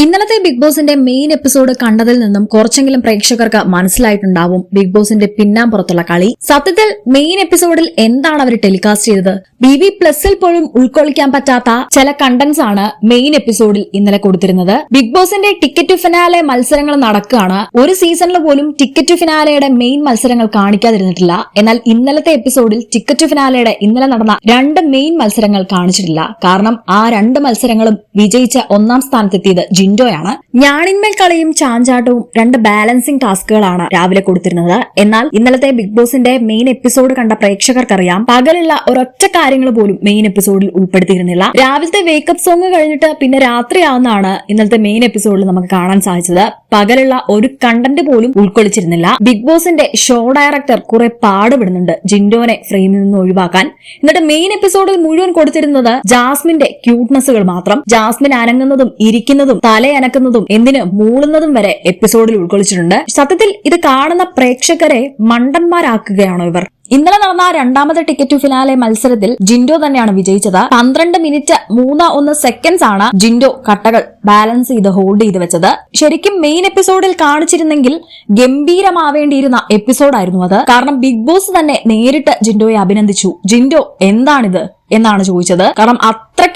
ഇന്നലത്തെ ബിഗ് ബോസിന്റെ main episode കണ്ടതിൽ നിന്നും കുറച്ചെങ്കിലും പ്രേക്ഷകർക്ക് മനസ്സിലായിട്ടുണ്ടാവും ബിഗ് ബോസിന്റെ പിന്നാമ്പുറത്തുള്ള കളി. സത്യത്തിൽ മെയിൻ എപ്പിസോഡിൽ എന്താണ് അവർ ടെലികാസ്റ്റ് ചെയ്തത്? ബി ബി പ്ലസിൽ പോലും ഉൾക്കൊള്ളിക്കാൻ പറ്റാത്ത ചില കണ്ടന്റ്സ് ആണ് മെയിൻ എപ്പിസോഡിൽ ഇന്നലെ കൊടുത്തിരുന്നത്. ബിഗ് ബോസിന്റെ ടിക്കറ്റ് ഫിനാലെ മത്സരങ്ങൾ നടക്കുകയാണ്. ഒരു സീസണിൽ പോലും ടിക്കറ്റ് ഫിനാലയുടെ മെയിൻ മത്സരങ്ങൾ കാണിക്കാതിരുന്നിട്ടില്ല. എന്നാൽ ഇന്നലത്തെ എപ്പിസോഡിൽ ടിക്കറ്റ് ഫിനാലയുടെ ഇന്നലെ നടന്ന രണ്ട് മെയിൻ മത്സരങ്ങൾ കാണിച്ചിട്ടില്ല. കാരണം ആ രണ്ട് മത്സരങ്ങളും വിജയിച്ച ഒന്നാം സ്ഥാനത്തെത്തിയത് ജിൻഡോയാണ് ഞാണിന്മേൽ കളിയും ചാഞ്ചാട്ടവും രണ്ട് ബാലൻസിംഗ് ടാസ്കുകളാണ് രാവിലെ കൊടുത്തിരുന്നത്. എന്നാൽ ഇന്നലത്തെ ബിഗ് ബോസിന്റെ മെയിൻ എപ്പിസോഡ് കണ്ട പ്രേക്ഷകർക്കറിയാം പകലുള്ള ഒരൊറ്റ കാര്യങ്ങൾ പോലും മെയിൻ എപ്പിസോഡിൽ ഉൾപ്പെടുത്തിയിരുന്നില്ല. രാവിലത്തെ വേക്കപ്പ് സോങ് കഴിഞ്ഞിട്ട് പിന്നെ രാത്രിയാവുന്നതാണ് ഇന്നലത്തെ മെയിൻ എപ്പിസോഡിൽ നമുക്ക് കാണാൻ സാധിച്ചത്. പകലുള്ള ഒരു കണ്ടന്റ് പോലും ഉൾക്കൊള്ളിച്ചിരുന്നില്ല. ബിഗ് ബോസിന്റെ ഷോ ഡയറക്ടർ കുറെ പാടുപെടുന്നുണ്ട് ജിൻഡോനെ ഫ്രെയിമിൽ നിന്ന് ഒഴിവാക്കാൻ. എന്നിട്ട് മെയിൻ എപ്പിസോഡിൽ മുഴുവൻ കൊടുത്തിരുന്നത് ജാസ്മിന്റെ ക്യൂട്ട്നെസ്സുകൾ മാത്രം. ജാസ്മിൻ അനങ്ങുന്നതും ഇരിക്കുന്നതും തലയനക്കുന്നതും എന്തിന് മൂളുന്നതും വരെ എപ്പിസോഡിൽ ഉൾക്കൊള്ളിച്ചിട്ടുണ്ട്. സത്യത്തിൽ ഇത് കാണുന്ന പ്രേക്ഷകരെ മണ്ടന്മാരാക്കുകയാണോ ഇവർ? ഇന്നലെ നടന്ന രണ്ടാമത്തെ ടിക്കറ്റ് ഫിനാലെ മത്സരത്തിൽ ജിൻഡോ തന്നെയാണ് വിജയിച്ചത്. പന്ത്രണ്ട് മിനിറ്റ് മൂന്ന് ഒന്ന് സെക്കൻഡ്സ് ആണ് ജിൻഡോ കട്ടകൾ ബാലൻസ് ചെയ്ത് ഹോൾഡ് ചെയ്ത് വെച്ചത്. ശരിക്കും മെയിൻ എപ്പിസോഡിൽ കാണിച്ചിരുന്നെങ്കിൽ ഗംഭീരമാവേണ്ടിയിരുന്ന എപ്പിസോഡായിരുന്നു അത്. കാരണം ബിഗ് ബോസ് തന്നെ നേരിട്ട് ജിൻഡോയെ അഭിനന്ദിച്ചു. ജിൻഡോ എന്താണിത്? എന്നാണ് ചോദിച്ചത്. കാരണം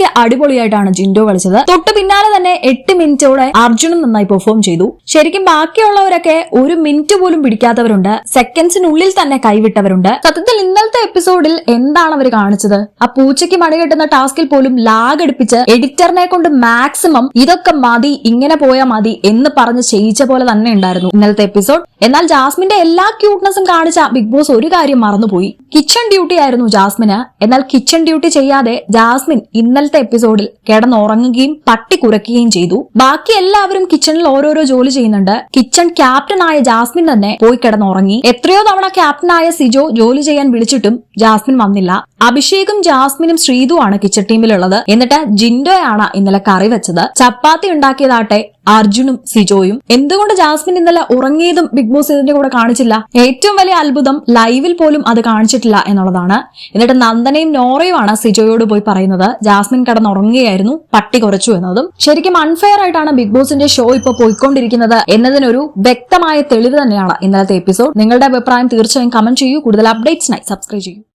അത്രയ്ക്ക് അടിപൊളിയായിട്ടാണ് ജിൻഡോ കളിച്ചത്. തൊട്ട് പിന്നാലെ തന്നെ എട്ട് മിനിറ്റോടെ അർജുനും നന്നായി പെർഫോം ചെയ്തു. ശരിക്കും ബാക്കിയുള്ളവരൊക്കെ ഒരു മിനിറ്റ് പോലും പിടിക്കാത്തവരുണ്ട്. സെക്കൻഡ്സിനുള്ളിൽ തന്നെ കൈവിട്ടവരുണ്ട്. സത്യത്തിൽ ഇന്നലത്തെ എപ്പിസോഡിൽ എന്താണ് അവർ കാണിച്ചത്? ആ പൂച്ചയ്ക്ക് മണി കെട്ടുന്ന ടാസ്കിൽ പോലും ലാഗ് എടുപ്പിച്ച് എഡിറ്ററിനെ കൊണ്ട് മാക്സിമം ഇതൊക്കെ മതി ഇങ്ങനെ പോയാൽ മതി എന്ന് പറഞ്ഞ് ചെയ്യിച്ച പോലെ തന്നെ ഉണ്ടായിരുന്നു ഇന്നലത്തെ എപ്പിസോഡ് എന്നാൽ ജാസ്മിന്റെ എല്ലാ ക്യൂട്ട്നെസ്സും കാണിച്ച ബിഗ് ബോസ് ഒരു കാര്യം മറന്നുപോയി. കിച്ചൺ ഡ്യൂട്ടി ആയിരുന്നു ജാസ്മിന്. എന്നാൽ കിച്ചൺ ഡ്യൂട്ടി ചെയ്യാതെ ജാസ്മിൻ ഇന്നലത്തെ എപ്പിസോഡിൽ കിടന്നുറങ്ങുകയും പട്ടി കുറയ്ക്കുകയും ചെയ്തു. ബാക്കി എല്ലാവരും കിച്ചണിൽ ഓരോരോ ജോലി ചെയ്യുന്നുണ്ട്. കിച്ചൺ ക്യാപ്റ്റനായ ജാസ്മിൻ തന്നെ പോയി കിടന്നുറങ്ങി. എത്രയോ തവണ ക്യാപ്റ്റനായ സിജോ ജോലി ചെയ്യാൻ വിളിച്ചിട്ടും ജാസ്മിൻ വന്നില്ല. അഭിഷേകും ജാസ്മിനും ശ്രീതുവാണ് കിച്ചൺ ടീമിലുള്ളത് എന്നിട്ട് ജിൻഡോയാണ് ഇന്നലെ കറി വെച്ചത്. ചപ്പാത്തി ഉണ്ടാക്കിയതാട്ടെ അർജുനും സിജോയും. എന്തുകൊണ്ട് ജാസ്മിൻ ഇന്നലെ ഉറങ്ങിയതും ബിഗ് ബോസ് ഇതിന്റെ കൂടെ കാണിച്ചില്ല? ഏറ്റവും വലിയ അത്ഭുതം ലൈവിൽ പോലും അത് കാണിച്ചിട്ടില്ല എന്നുള്ളതാണ്. എന്നിട്ട് നന്ദനയും നോറയുമാണ് സിജോയോട് പോയി പറയുന്നത്. ജാസ്മിൻ കിടന്നുറങ്ങുകയായിരുന്നു പട്ടി കുറച്ചു എന്നതും. ശരിക്കും അൺഫെയർ ആയിട്ടാണ് ബിഗ് ബോസിന്റെ ഷോ ഇപ്പോൾ പോയിക്കൊണ്ടിരിക്കുന്നത് എന്നതിനൊരു വ്യക്തമായ തെളിവ് തന്നെയാണ് ഇന്നലത്തെ എപ്പിസോഡ് നിങ്ങളുടെ അഭിപ്രായം തീർച്ചയായും കമന്റ് ചെയ്യൂ. കൂടുതൽ അപ്ഡേറ്റ്സിനായി സബ്സ്ക്രൈബ് ചെയ്യൂ.